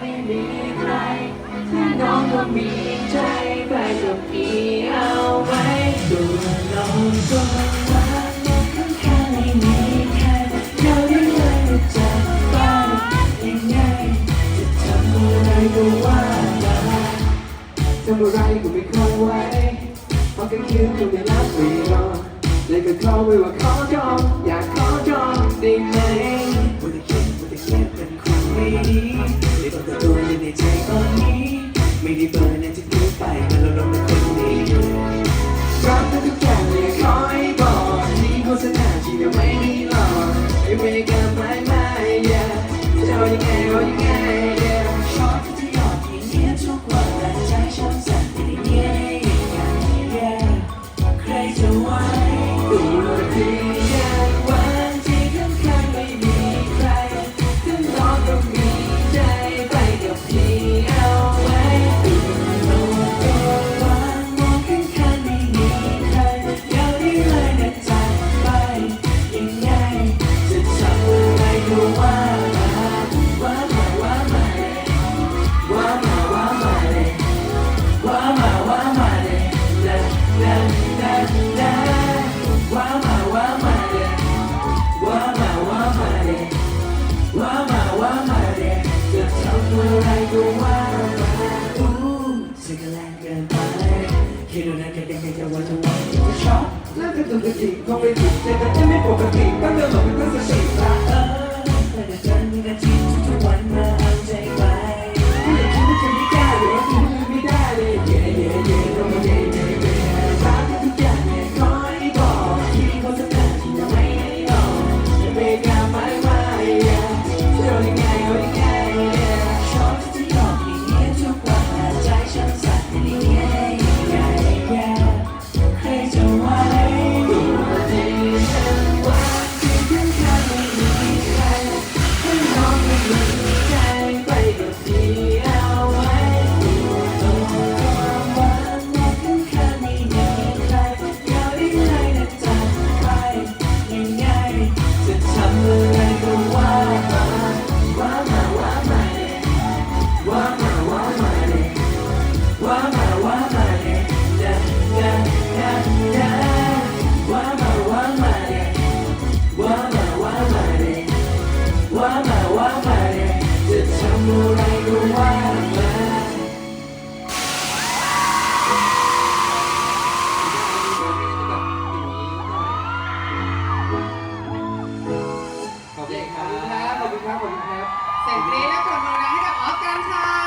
ไม่มีใครถ้าน้องก็มีใจใครก็มีเอาไว้ตัวน้องก็รักน้องข้างๆไม่มีใครเราได้เลยรู้จักบ้างยังไงจะทำอะไรก็ว่ามาทำอะไรก็ไม่คงไว้เพราะแค่คิดก็ไม่รับไม่รอแลยก็เข้าไปว่าขอก็ อย่วันจะวันจะช็อเลิกกันจนกระจิกคงไม่ผิดแต่ก็จะไม่ปกติต้ก็เรื่องของมันก็สติละเออแต่จะเนอในกระจิทุกวันนะ เสีงกรี๊และกดมือดังให้กับออฟกันค่ะ